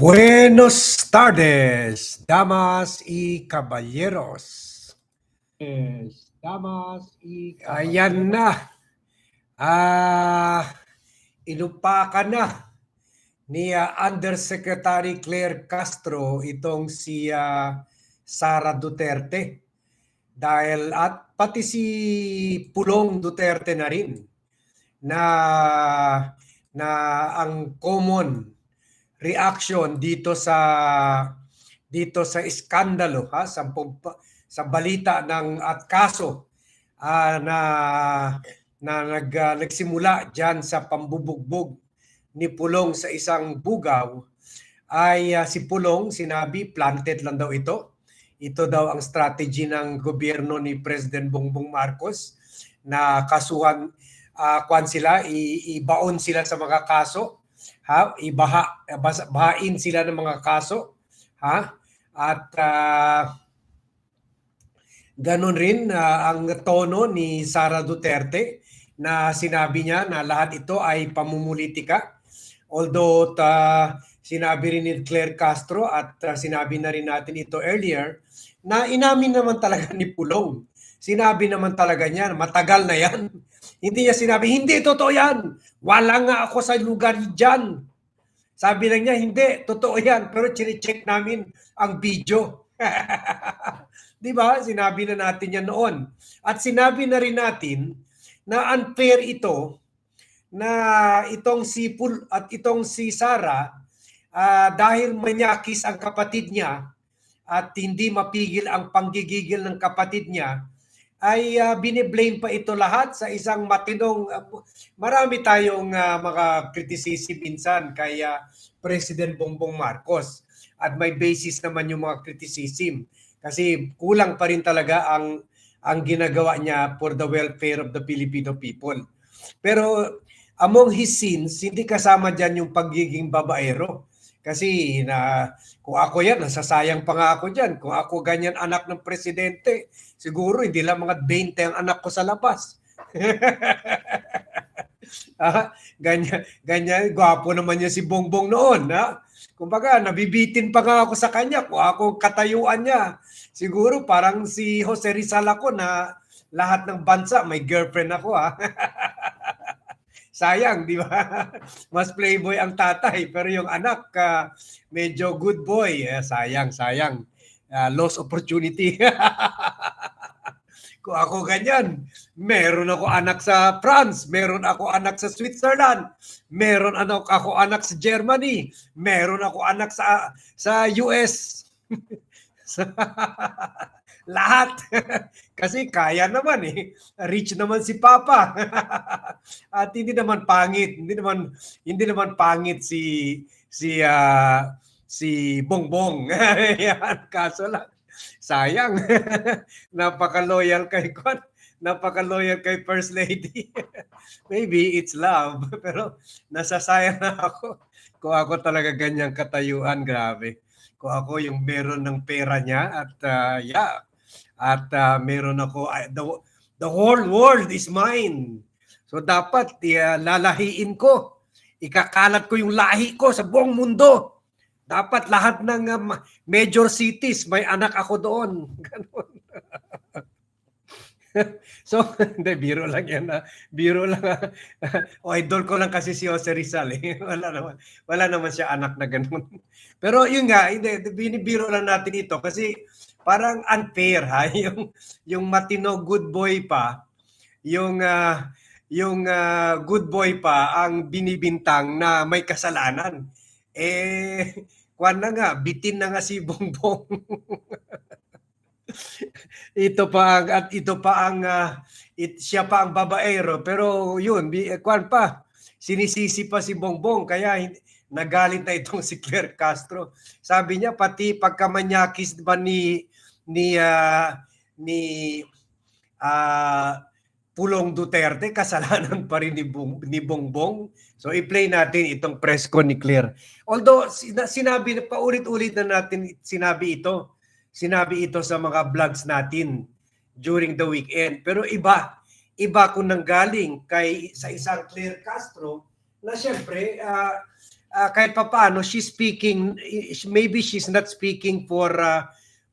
Buenos tardes, damas y caballeros. Es, damas y Ayan na. Ah, inupakan na ni ah, Undersecretary Claire Castro itong si ah, Sara Duterte. Dahil at pati si Pulong Duterte na rin na na ang common reaction dito sa dito sa iskandalo ha sa sa balita ng at kaso ah, na na nag, ah, nagsimula diyan sa pambubugbog ni Pulong sa isang bugaw ay ah, si Pulong sinabi planted lang daw ito. Ito daw ang strategy ng gobyerno ni President Bongbong Marcos na kasuhan ah, kwan sila i- ibaon sila sa mga kaso ha ibaha bahain sila ng mga kaso ha at ah, Ganon rin ah, ang tono ni Sara Duterte na sinabi niya na lahat ito ay pamumulitika. Although ta, sinabi rin ni Claire Castro at ah, sinabi na rin natin ito earlier na inamin naman talaga ni Pulong. Sinabi naman talaga niya, matagal na yan. Hindi niya sinabi, hindi, totoo yan. Wala nga ako sa lugar dyan. Sabi lang niya, hindi, totoo yan. Pero chinecheck namin ang video. Di ba? Sinabi na natin yan noon. At sinabi na rin natin na unfair ito na itong si Pul at itong si Sara ah, dahil manyakis ang kapatid niya at hindi mapigil ang panggigigil ng kapatid niya ay uh, biniblame pa ito lahat sa isang matinong ah, marami tayong ah, mga criticism minsan kay ah, President Bongbong Marcos at may basis naman yung mga criticism kasi kulang pa rin talaga ang ang ginagawa niya for the welfare of the Filipino people. Pero among his sins, hindi kasama diyan yung pagiging babaero. Kasi na kung ako yan, nasasayang pa nga ako diyan. Kung ako ganyan anak ng presidente, siguro hindi lang mga 20 ang anak ko sa labas. ah, ganyan, ganyan, gwapo naman niya si Bongbong noon. Ha? Kumbaga, nabibitin pa nga ako sa kanya kung ako katayuan niya. Siguro parang si Jose Rizal ako na lahat ng bansa may girlfriend ako ha. Sayang, di ba? Mas playboy ang tatay pero yung anak ah, medyo good boy. Eh, sayang, sayang. Ah, lost opportunity. Kung ako ganyan, meron ako anak sa France, meron ako anak sa Switzerland, meron ano ako anak sa Germany, meron ako anak sa sa US. Lahat. Kasi kaya naman eh. Rich naman si Papa. At hindi naman pangit, hindi naman hindi naman pangit si si ah, si Bongbong. Yan, kaso lang sayang. Napaka-loyal kay Kwan. Napaka-loyal kay First Lady. Maybe it's love. Pero nasasayang na ako. Kung ako talaga ganyang katayuan, grabe. Kung ako yung meron ng pera niya at ah, yeah. At ah, meron ako, ah, the, the whole world is mine. So dapat uh, lalahiin ko. Ikakalat ko yung lahi ko sa buong mundo. Dapat lahat ng um, major cities may anak ako doon. Ganon. so, hindi, biro lang yan. ah. Biro lang. ah. o, idol ko lang kasi si Jose Rizal. Eh. Wala, naman, wala naman siya anak na ganun. Pero yun nga, hindi, binibiro lang natin ito kasi parang unfair ha. Yung, yung matino good boy pa, yung ah, yung ah, good boy pa ang binibintang na may kasalanan. Eh, kwan na nga, bitin na nga si Bongbong. ito pa ang at ito pa ang ah, it, siya pa ang babaero pero yun eh, kwan pa sinisisi pa si Bongbong kaya hindi, nagalit na itong si Claire Castro sabi niya pati pagkamanyakis ba ni ni ah, ni ah, Pulong Duterte kasalanan pa rin ni, Bong, ni Bongbong. So i-play natin itong press con ni Claire. Although sina- sinabi na paulit-ulit na natin sinabi ito. Sinabi ito sa mga vlogs natin during the weekend. Pero iba, iba kung nanggaling kay sa isang Claire Castro na siyempre ah, ah, kahit papaano she's speaking maybe she's not speaking for ah,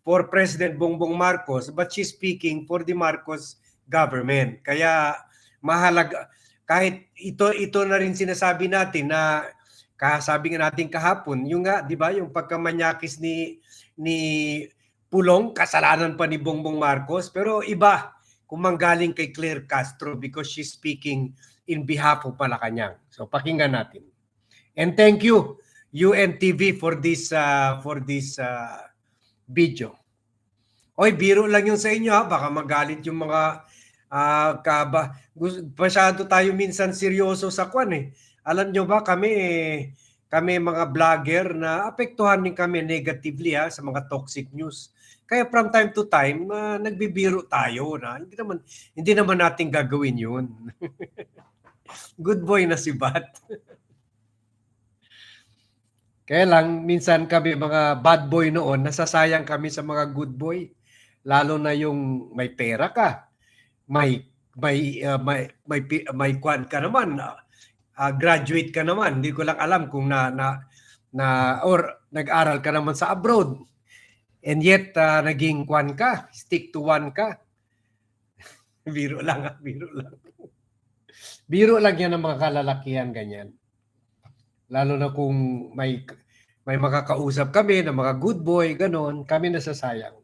for President Bongbong Marcos but she's speaking for the Marcos government. Kaya mahalaga kahit ito ito na rin sinasabi natin na kasabi nga natin kahapon, yung nga, 'di ba, yung pagkamanyakis ni ni Pulong, kasalanan pa ni Bongbong Marcos, pero iba kung manggaling kay Claire Castro because she's speaking in behalf of Malacanang. So pakinggan natin. And thank you UNTV for this uh, for this uh, video. Oy, biro lang yun sa inyo ha, baka magalit yung mga ah, kaba. Masyado tayo minsan seryoso sa kwan eh. Alam nyo ba kami eh, kami mga vlogger na apektuhan din kami negatively ha sa mga toxic news. Kaya from time to time ah, nagbibiro tayo na hindi naman hindi naman natin gagawin 'yun. Good boy na si Bat. Kaya lang, minsan kami mga bad boy noon, nasasayang kami sa mga good boy. Lalo na yung may pera ka, may may uh, may may may kwan ka naman, uh, graduate ka naman. Hindi ko lang alam kung na na na or nag-aral ka naman sa abroad. And yet uh, naging kwan ka, stick to one ka. biro lang, ah, biro lang. Biro lang yan ng mga kalalakihan ganyan. Lalo na kung may may makakausap kami ng mga good boy, ganon, kami nasasayang.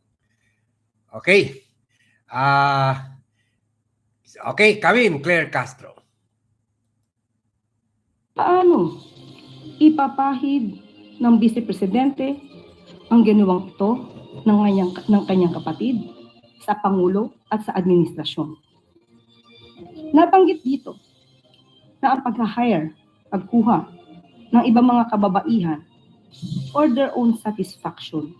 Okay. Ah Okay, kami Claire Castro. Paano ipapahid ng Vice Presidente ang ginawang ito ng kanyang, ng kanyang kapatid sa Pangulo at sa administrasyon? Nabanggit dito na ang pag-hire, pagkuha ng ibang mga kababaihan for their own satisfaction.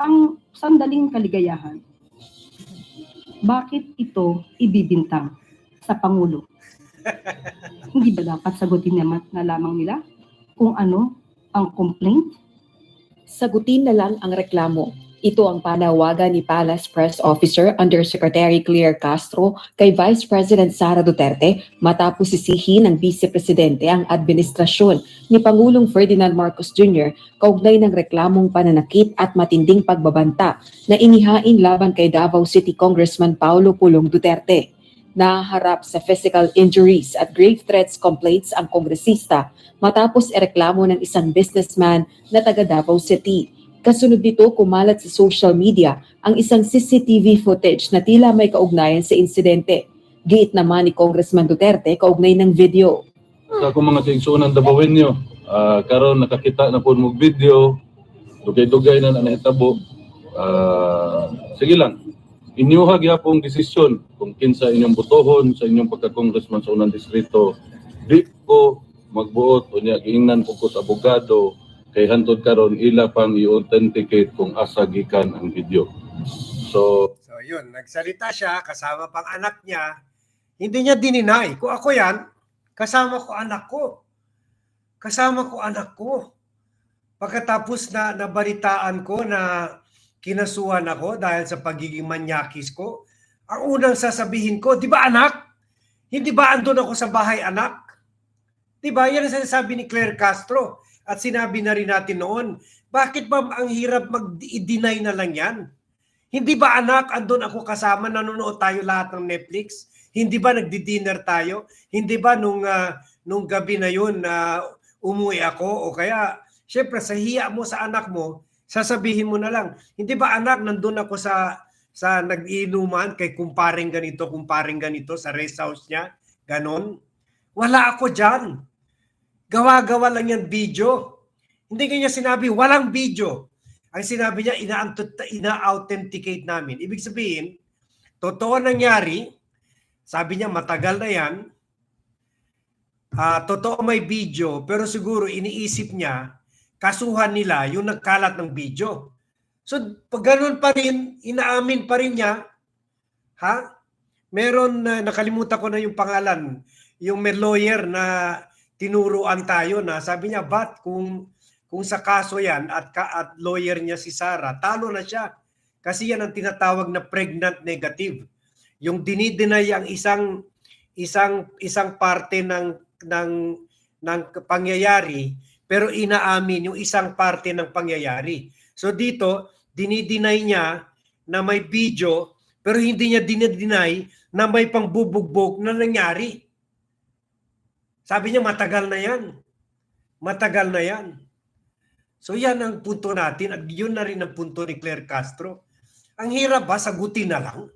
Ang sandaling kaligayahan, bakit ito ibibintang sa Pangulo? Hindi ba dapat sagutin naman na lamang nila kung ano ang complaint? Sagutin na lang ang reklamo. Ito ang panawagan ni Palace Press Officer Undersecretary Claire Castro kay Vice President Sara Duterte matapos sisihin ng Vice Presidente ang administrasyon ni Pangulong Ferdinand Marcos Jr. kaugnay ng reklamong pananakit at matinding pagbabanta na inihain laban kay Davao City Congressman Paulo Pulong Duterte. Naharap sa physical injuries at grave threats complaints ang kongresista matapos ereklamo ng isang businessman na taga Davao City. Kasunod nito, kumalat sa social media ang isang CCTV footage na tila may kaugnayan sa insidente. Giit naman ni Congressman Duterte kaugnay ng video. sa akong mga tingsunan dabawin nyo. Ah, karon nakakita na po mo video, dugay-dugay na na nahitabo. Ah, sige lang, inyuha gyapong desisyon kung kinsa inyong butohon sa inyong pagka-congressman sa unang distrito. Di ko magbuot o niya giingnan ko sa abogado kay hantod karon ila pang i-authenticate kung asa gikan ang video. So, So yun, nagsalita siya kasama pang anak niya. Hindi niya dininay. Kung ako yan, kasama ko anak ko. Kasama ko anak ko. Pagkatapos na nabalitaan ko na kinasuhan ako dahil sa pagiging manyakis ko, ang unang sasabihin ko, di ba anak? Hindi ba andun ako sa bahay anak? Di ba? Yan ang sinasabi ni Claire Castro. At sinabi na rin natin noon, bakit ba ang hirap mag-deny na lang yan? Hindi ba anak, andun ako kasama, nanonood tayo lahat ng Netflix? Hindi ba nagdi-dinner tayo? Hindi ba nung ah, nung gabi na yun na umuwi ako o kaya syempre sa hiya mo sa anak mo, sasabihin mo na lang, hindi ba anak, nandun ako sa sa nag-inuman kay kumparing ganito, kumparing ganito sa rest house niya, ganon. Wala ako diyan. Gawa-gawa lang yan video. Hindi kanya sinabi, walang video. Ang sinabi niya, ina- ina-authenticate namin. Ibig sabihin, totoo nangyari, sabi niya matagal na yan, Ah, totoo may video, pero siguro iniisip niya, kasuhan nila yung nagkalat ng video. So, pag ganun pa rin, inaamin pa rin niya, ha? Meron na, nakalimutan ko na yung pangalan, yung may lawyer na tinuruan tayo na sabi niya, bat kung kung sa kaso yan at, ka, at lawyer niya si Sara, talo na siya. Kasi yan ang tinatawag na pregnant negative. Yung dinideny ang isang isang isang parte ng ng ng pangyayari pero inaamin yung isang parte ng pangyayari. So dito, dinideny niya na may video pero hindi niya dinideny na may pangbubugbog na nangyari. Sabi niya matagal na yan. Matagal na yan. So yan ang punto natin at yun na rin ang punto ni Claire Castro. Ang hirap ba sagutin na lang?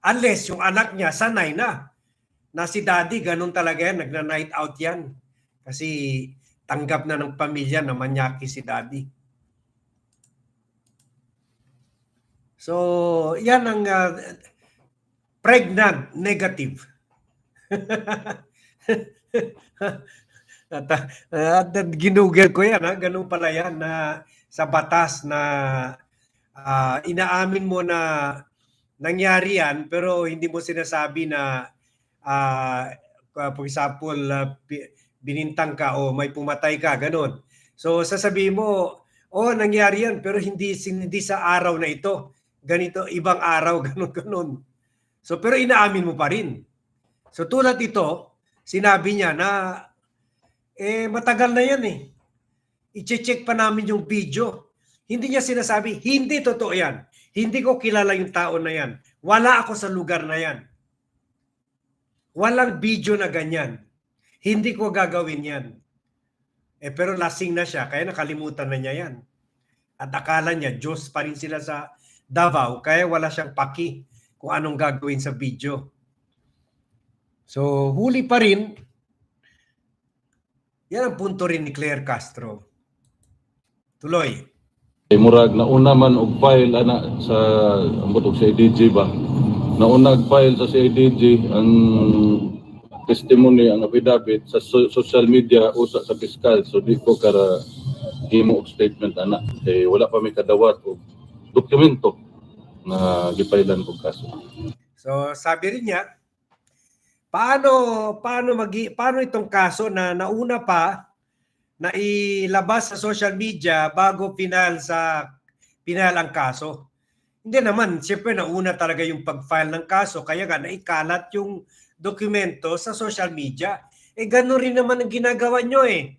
Unless yung anak niya sanay na na si daddy ganun talaga yan, nagna-night out yan. Kasi tanggap na ng pamilya na manyaki si daddy. So, yan ang uh, pregnant negative. at, uh, at ginugel ko yan, ha? ganun pala yan na sa batas na ah, inaamin mo na nangyari yan pero hindi mo sinasabi na ah, for example, pi- binintang ka o may pumatay ka, ganun. So sasabihin mo, oh nangyari yan pero hindi, hindi sa araw na ito. Ganito, ibang araw, ganun, ganun. So pero inaamin mo pa rin. So tulad ito, sinabi niya na eh matagal na yan eh. I-check pa namin yung video. Hindi niya sinasabi, hindi totoo yan. Hindi ko kilala yung tao na yan. Wala ako sa lugar na yan. Walang video na ganyan. Hindi ko gagawin yan. Eh pero lasing na siya, kaya nakalimutan na niya yan. At akala niya, Diyos pa rin sila sa Davao, kaya wala siyang paki kung anong gagawin sa video. So, huli pa rin, yan ang punto rin ni Claire Castro. Tuloy. Kay murag nauna man og file ana sa ambot og CIDG ba. Nauna og file sa CIDG ang testimony ang affidavit sa so- social media usa sa piskal so di ko kara himo og statement ana kay wala pa may kadawat og dokumento na gipailan kog kaso. So, sabi rin niya, paano paano magi paano itong kaso na nauna pa na ilabas sa social media bago pinal sa pinal ang kaso. Hindi naman, siyempre nauna talaga yung pag-file ng kaso kaya nga naikalat yung dokumento sa social media. Eh gano'n rin naman ang ginagawa nyo eh.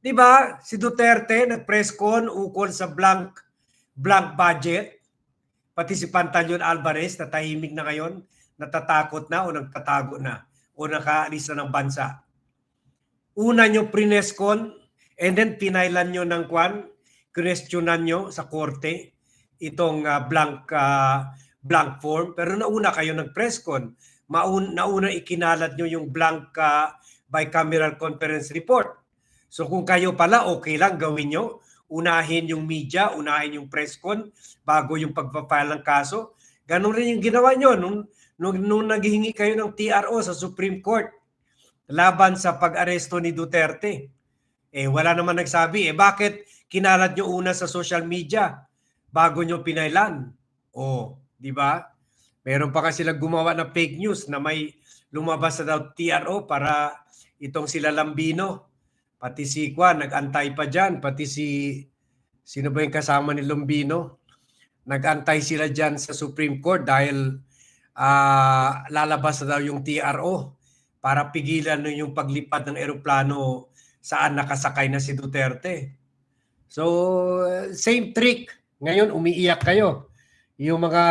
'Di ba? Si Duterte nag-press con ukol sa blank blank budget. Pati si Pantaleon Alvarez na tahimik na ngayon, natatakot na o nagtatago na o nakaalis na ng bansa. Una nyo prineskon and then pinailan nyo ng kwan, questionan nyo sa korte itong ah, blank ah, blank form pero nauna kayo nag-presscon. Maun, nauna ikinalat nyo yung blank ah, bicameral conference report. So kung kayo pala okay lang gawin nyo, unahin yung media, unahin yung presscon bago yung pagpapile ng kaso. Ganon rin yung ginawa nyo nung, nung, nung naghihingi kayo ng TRO sa Supreme Court laban sa pag-aresto ni Duterte. Eh wala naman nagsabi, eh bakit kinalat nyo una sa social media bago nyo pinailan? Oh, di ba? Meron pa kasi sila gumawa ng fake news na may lumabas na daw TRO para itong sila Lambino. Pati si Kwan, nag-antay pa dyan. Pati si, sino ba yung kasama ni Lambino? Nag-antay sila dyan sa Supreme Court dahil ah, lalabas na daw yung TRO para pigilan nun yung paglipad ng eroplano saan nakasakay na si Duterte. So, same trick. Ngayon, umiiyak kayo. Yung mga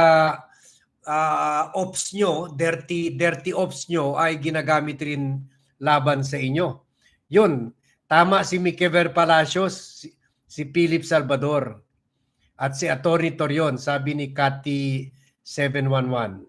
ah, ops nyo, dirty, dirty ops nyo ay ginagamit rin laban sa inyo. Yun, tama si Miquever Palacios, si, si Philip Salvador, at si Atty. Torion, sabi ni Cathy 711.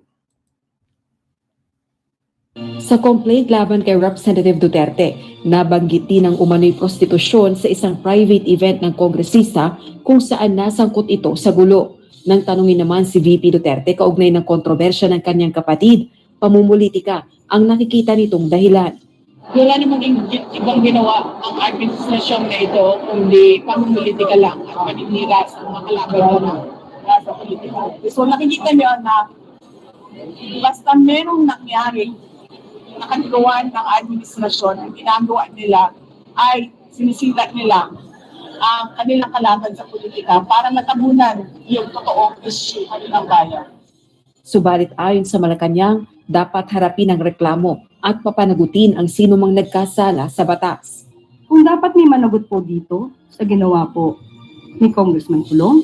Sa complaint laban kay Representative Duterte, nabanggit din ang umano'y prostitusyon sa isang private event ng kongresista kung saan nasangkot ito sa gulo. Nang tanungin naman si VP Duterte kaugnay ng kontrobersya ng kanyang kapatid, pamumulitika ang nakikita nitong dahilan. wala namang ibang ginawa ang administrasyon na ito kundi pamumulitika lang at paninira sa mga kalaban na nasa politika. So nakikita niyo na basta merong nangyari na kagawan ng administrasyon, ang ginagawa nila ay sinisira nila ang kanilang kalaban sa politika para matabunan yung totoong issue ng bayan. Subalit ayon sa Malacanang, dapat harapin ang reklamo at papanagutin ang sino mang nagkasala sa batas. Kung dapat may managot po dito sa ginawa po ni Congressman Pulong,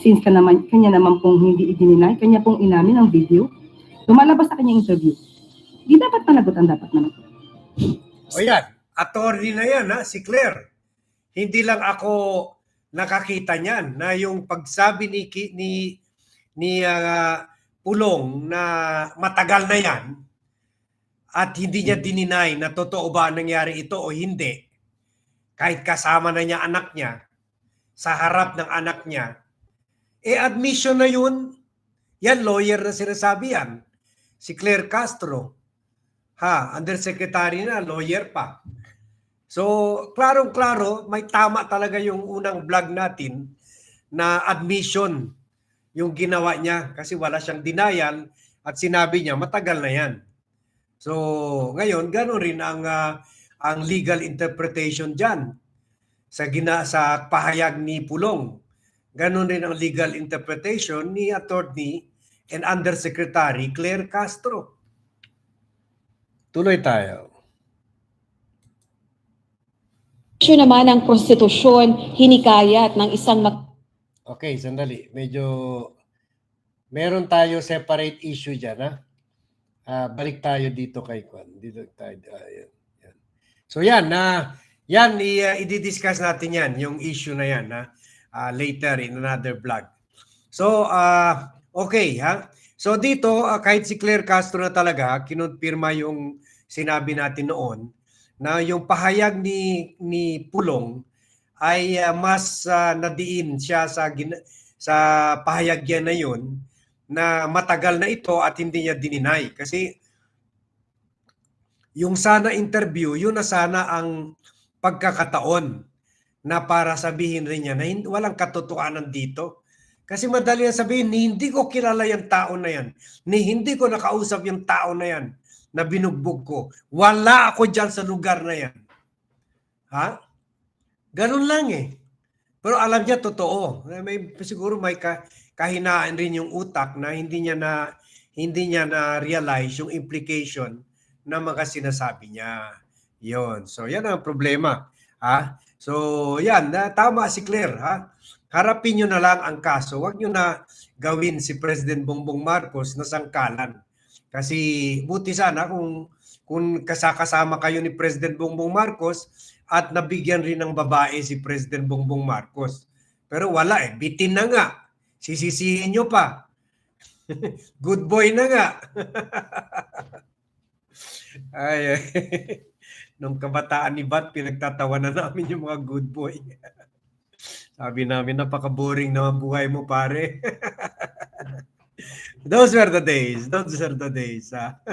since ka naman, kanya naman pong hindi idininay, kanya pong inamin ang video, lumalabas sa kanyang interview. Di dapat managot ang dapat managot. O yan, attorney na yan ha, si Claire. Hindi lang ako nakakita niyan na yung pagsabi ni ni ni ah, Pulong na matagal na yan at hindi niya dininay na totoo ba ang nangyari ito o hindi. Kahit kasama na niya anak niya sa harap ng anak niya. Eh admission na yun. Yan lawyer na sinasabi yan. Si Claire Castro. Ha, undersecretary na, lawyer pa. So, klarong-klaro, may tama talaga yung unang vlog natin na admission yung ginawa niya kasi wala siyang denial at sinabi niya matagal na yan. So, ngayon gano'n rin ang ah, ang legal interpretation diyan sa gina sa pahayag ni Pulong. Ganon rin ang legal interpretation ni Attorney and Undersecretary Claire Castro. Tuloy tayo. Issue naman ng prostitusyon, hinikayat ng isang mak- Okay, sandali. Medyo meron tayo separate issue diyan, ha? Ah, balik tayo dito kay Kwan. Dito tayo. ah, yan, yan. So yan na yan i, uh, i-discuss natin yan, yung issue na yan na later in another vlog. So ah okay ha. So dito ah, kahit si Claire Castro na talaga kinonfirma yung sinabi natin noon na yung pahayag ni ni Pulong ay ah, mas ah, nadiin siya sa gina- sa pahayag niya na yun na matagal na ito at hindi niya dininay. Kasi yung sana interview yun na sana ang pagkakataon na para sabihin rin niya na walang katotohanan dito kasi madali na sabihin ni hindi ko kilala yung tao na yan ni hindi ko nakausap yung tao na yan na binugbog ko wala ako dyan sa lugar na yan ha Ganun lang eh. Pero alam niya totoo. May siguro may ka, kahinaan rin yung utak na hindi niya na hindi niya na realize yung implication ng mga sinasabi niya. Yon. So yan ang problema, ha? So yan, tama si Claire, ha? Harapin niyo na lang ang kaso. Huwag niyo na gawin si President Bongbong Marcos na sangkalan. Kasi buti sana kung kung kasakasama kayo ni President Bongbong Marcos at nabigyan rin ng babae si President Bongbong Marcos. Pero wala eh, bitin na nga. Sisisihin nyo pa. Good boy na nga. ay, ay. Nung kabataan ni Bat, pinagtatawanan namin yung mga good boy. Sabi namin, napaka-boring naman buhay mo, pare. Those were the days. Those were the days. Ha?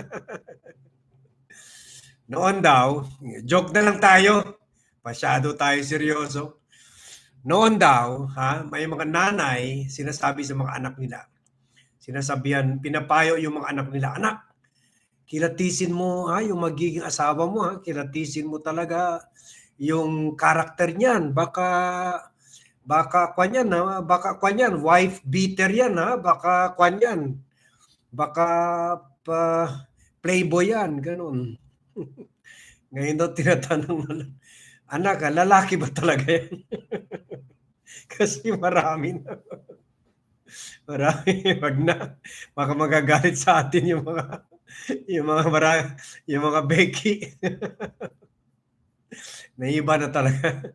Noon daw, joke na lang tayo. Masyado tayo seryoso. Noon daw, ha, may mga nanay sinasabi sa mga anak nila. Sinasabihan, pinapayo yung mga anak nila, anak, kilatisin mo ha, yung magiging asawa mo ha, kilatisin mo talaga yung karakter niyan. Baka baka kwan yan ha, baka kwan yan, wife beater yan ha, baka kwan yan. Baka pa, playboy yan, ganun. Ngayon daw tinatanong na anak, ah, lalaki ba talaga yan? Kasi marami na. Marami, wag na. Baka magagalit sa atin yung mga yung mga mara, yung mga Becky. Naiba na talaga.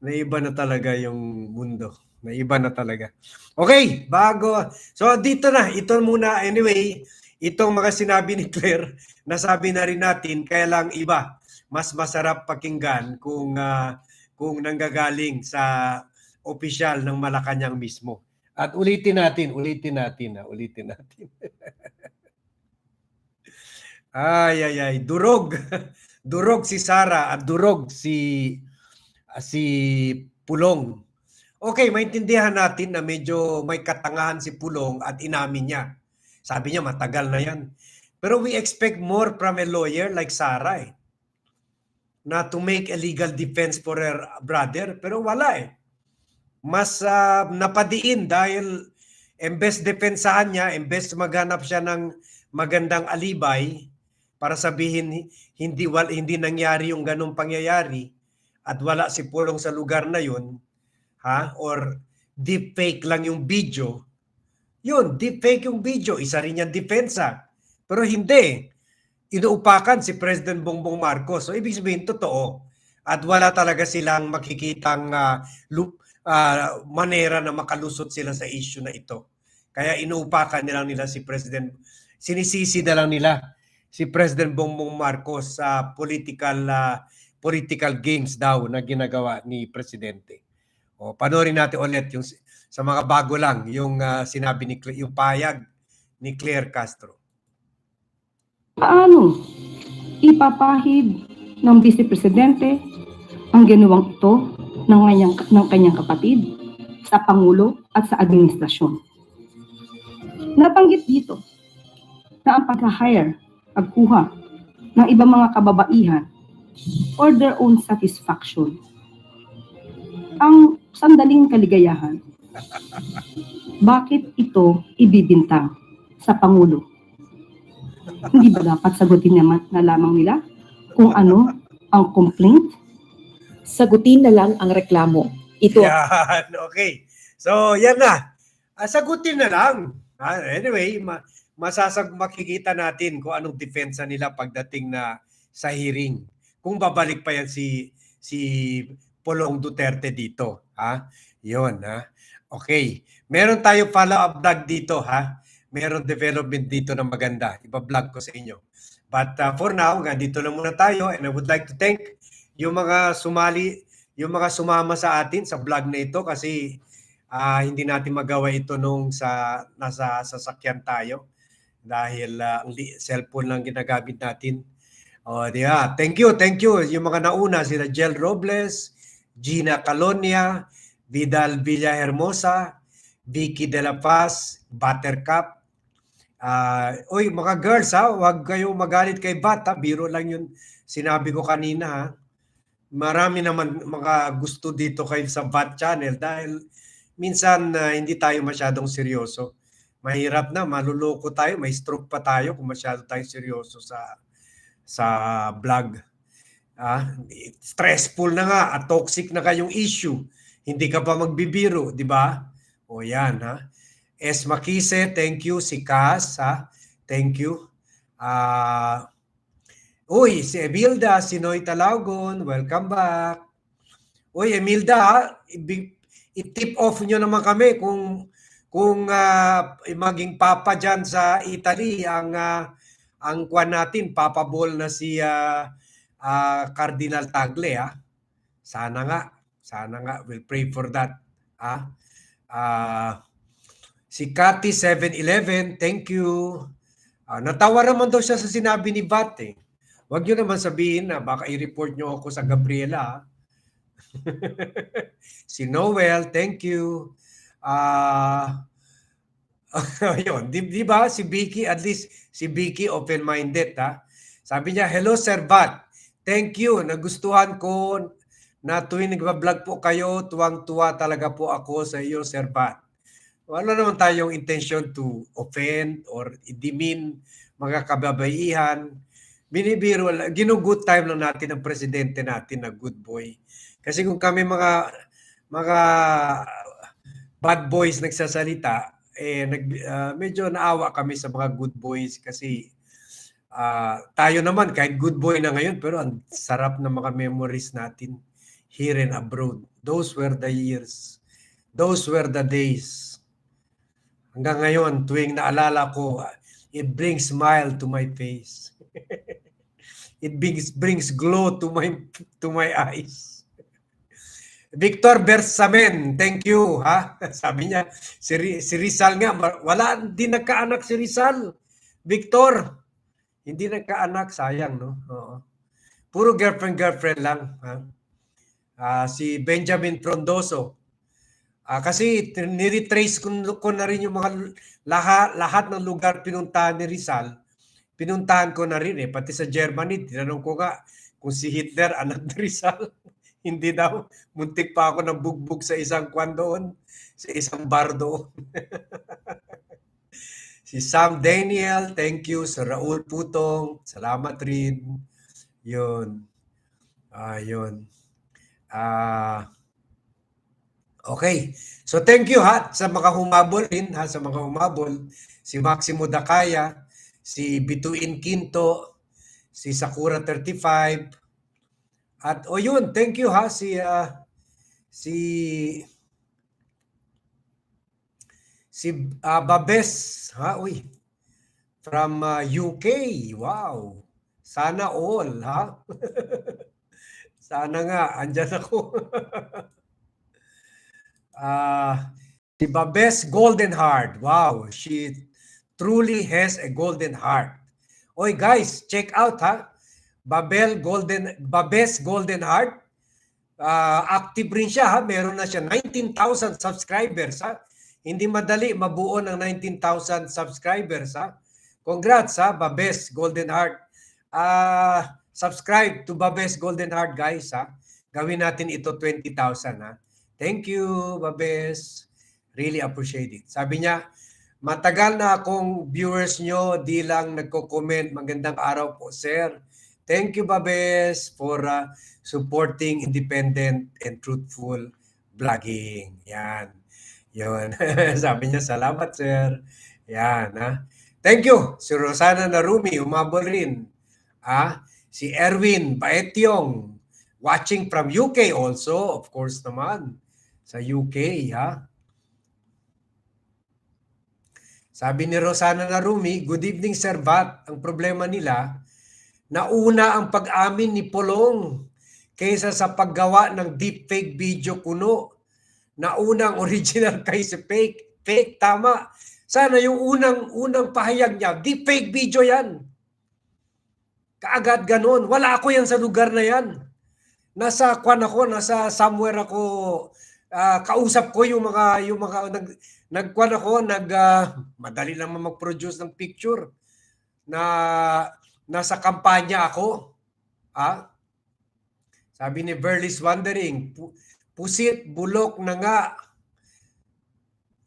Naiba na talaga yung mundo. Naiba na talaga. Okay, bago. So dito na, ito muna anyway, itong mga sinabi ni Claire, nasabi na rin natin, kaya lang iba. Mas masarap pakinggan kung ah, kung nanggagaling sa opisyal ng Malacanang mismo. At ulitin natin, ulitin natin, ha, ulitin natin. ay, ay, ay, durog. Durog si Sara at durog si si Pulong. Okay, maintindihan natin na medyo may katangahan si Pulong at inamin niya. Sabi niya matagal na yan. Pero we expect more from a lawyer like Sara eh. Na to make a legal defense for her brother. Pero wala eh. Mas ah, napadiin dahil embes depensahan niya, embes maghanap siya ng magandang alibay para sabihin hindi wal, hindi nangyari yung ganong pangyayari at wala si Pulong sa lugar na yun, ha? Or deep fake lang yung video. Yun, deep fake yung video, isa rin yung depensa. Pero hindi. Inuupakan si President Bongbong Marcos. So ibig sabihin totoo. At wala talaga silang makikitang ah, loop, ah, manera na makalusot sila sa issue na ito. Kaya inuupakan nila nila si President, sinisisi na lang nila si President Bongbong Marcos sa political ah, political games daw na ginagawa ni Presidente. O panoorin natin ulit yung sa mga bago lang yung ah, sinabi ni Cle- yung payag ni Claire Castro. Paano ipapahid ng Vice Presidente ang ginawang ito ng kanyang, ng kanyang kapatid sa Pangulo at sa administrasyon? Nabanggit dito na ang pag-hire, pagkuha ng ibang mga kababaihan for their own satisfaction ang sandaling kaligayahan. Bakit ito ibibintang sa Pangulo? Hindi ba dapat sagutin naman na lamang nila kung ano ang complaint? Sagutin na lang ang reklamo. Ito Yan, okay. So, yan na. Ah, sagutin na lang. Ah, anyway, ma- masasag makikita natin kung anong depensa nila pagdating na sa hearing. Kung babalik pa yan si si Polong Duterte dito, ha? 'Yon, ha. Okay. Meron tayo follow-up vlog dito, ha. Meron development dito na maganda. Iba-vlog ko sa inyo. But uh, for now, nga dito lang muna tayo and I would like to thank yung mga sumali, yung mga sumama sa atin sa vlog na ito kasi ah, hindi natin magawa ito nung sa nasa sasakyan tayo dahil ah, ang cellphone lang ginagamit natin. Oh, yeah. Thank you, thank you. Yung mga nauna sila Jel Robles, Gina Calonia, Vidal Villahermosa, Vicky De La Paz, Buttercup. Ah, oy, mga girls ha, huwag kayo magalit kay Bat ha. Biro lang yun sinabi ko kanina ha. Marami naman mga gusto dito kay sa Bat channel dahil minsan ah, hindi tayo masyadong seryoso. Mahirap na, maluloko tayo, may stroke pa tayo kung masyado tayo seryoso sa sa vlog. Ah, stressful na nga at toxic na kayong issue. Hindi ka pa magbibiro, di ba? O yan ha. S. Makise, thank you. Si Cas, ha? Thank you. Ah, uy, si Emilda, si Noy Talaugon, welcome back. Uy, Emilda, ha? I-tip off nyo naman kami kung kung ah, maging papa dyan sa Italy ang ah, ang kwan natin, Papa Ball na si ah, ah, Cardinal Tagle. Ha? Sana nga, sana nga, we'll pray for that. Ha? Ah, si Cathy 711, thank you. Ah, natawa naman daw siya sa sinabi ni Bat eh. Huwag nyo naman sabihin na baka i-report nyo ako sa Gabriela. si Noel, thank you. Ah, ayun, di, di ba si Vicky, at least si Vicky open-minded ha. Sabi niya, hello Sir Bat, thank you, nagustuhan ko na tuwing nagbablog po kayo, tuwang-tuwa talaga po ako sa iyo Sir Bat. Wala naman tayong intention to offend or demean mga kababaihan. Binibiro, ginugood time lang natin ang presidente natin na good boy. Kasi kung kami mga mga bad boys nagsasalita, eh nag, ah, medyo naawa kami sa mga good boys kasi ah, tayo naman kahit good boy na ngayon pero ang sarap ng mga memories natin here and abroad. Those were the years. Those were the days. Hanggang ngayon, tuwing naalala ko, it brings smile to my face. it brings brings glow to my to my eyes. Victor Bersamen, thank you ha. Sabi niya si, si Rizal nga wala din nagkaanak si Rizal. Victor, hindi nagkaanak sayang no. Oo. Puro girlfriend girlfriend lang ha. Ah, si Benjamin Frondoso. Ah, kasi niretrace ko, ko na rin yung mga lahat, lahat ng lugar pinuntahan ni Rizal. Pinuntahan ko na rin eh, pati sa Germany, tinanong ko nga kung si Hitler anak ni Rizal. Hindi daw, muntik pa ako ng bugbog sa isang kwan doon, sa isang bar doon. Si Sam Daniel, thank you. Sa Raul Putong, salamat rin. Yun. Ah, yun. Ah, okay. So thank you ha sa mga humabol rin ha sa mga humabol. Si Maximo Dakaya, si Bituin Quinto, si Sakura 35. At o yun, thank you ha si ah, si si ah, Babes ha uy from ah, UK. Wow. Sana all ha. Sana nga andyan ako. Ah, si Babes Golden Heart. Wow, she truly has a golden heart. Oy guys, check out ha. Babel Golden Babes Golden Heart. Ah, active rin siya ha. Meron na siya 19,000 subscribers ha. Hindi madali mabuo ng 19,000 subscribers ha. Congrats ha, Babes Golden Heart. Ah, subscribe to Babes Golden Heart guys ha. Gawin natin ito 20,000 ha. Thank you, Babes. Really appreciate it. Sabi niya, matagal na akong viewers nyo, di lang nagko-comment. Magandang araw po, sir. Thank you, Babes, for uh, supporting independent and truthful vlogging. Yan. Yun. Sabi niya, salamat, sir. Yan, ha. Thank you. Si Rosana Narumi, umabol rin. Ah, si Erwin Baetyong, watching from UK also, of course naman. Sa UK, ha? Sabi ni Rosana Narumi, Good evening, Sir Bat. Ang problema nila, nauna ang pag-amin ni Polong kaysa sa paggawa ng deepfake video kuno. Nauna ang original kaysa fake. Fake, tama. Sana yung unang unang pahayag niya, deepfake video yan. Kaagad ganon. Wala ako yan sa lugar na yan. Nasa kwan ako, nasa somewhere ako ah, kausap ko yung mga yung mga nag nagkwan ako, nag ah, madali lang mag-produce ng picture na nasa kampanya ako. Ah? Sabi ni Berlis Wondering, pu- pusit bulok na nga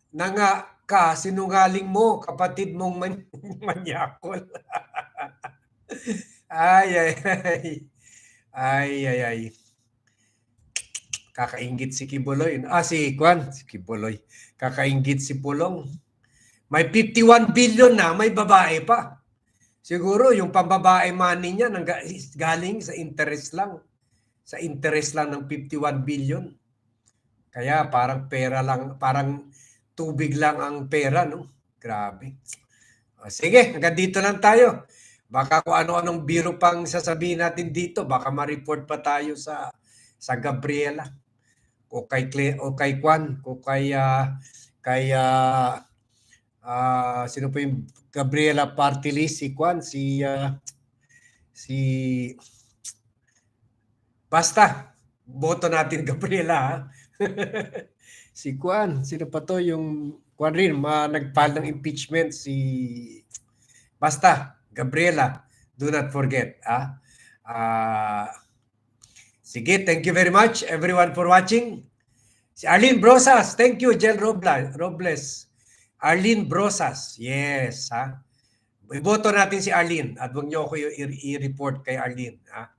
na nga ka sinungaling mo kapatid mong man- manyakol. ay ay ay. Ay ay ay. Kakaingit si Kibuloy. Ah, si Kwan. Si Kibuloy. Kakaingit si Pulong. May 51 billion na, may babae pa. Siguro yung pambabae money niya nang galing sa interest lang. Sa interest lang ng 51 billion. Kaya parang pera lang, parang tubig lang ang pera, no? Grabe. O, sige, hanggang dito lang tayo. Baka kung ano-anong biro pang sasabihin natin dito, baka ma-report pa tayo sa sa Gabriela o kay Cle, o kay Kwan, o kay ah, kay ah, ah, sino po yung Gabriela Party List, si Kwan, si ah, si Basta, boto natin Gabriela. si Kwan, sino pa to yung Kwan rin, ma, nag-file ng impeachment si Basta, Gabriela, do not forget. Ah, Ah, sige, thank you very much everyone for watching. Si Arlene Brosas, thank you, Jel Robla, Robles. Arlene Brosas, yes, ha. Iboto natin si Arlene at huwag niyo ako i-report kay Arlene, ha.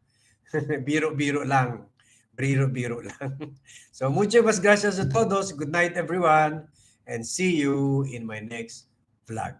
Biro-biro lang. Biro-biro lang. so, muchas mas gracias a todos. Good night, everyone. And see you in my next vlog.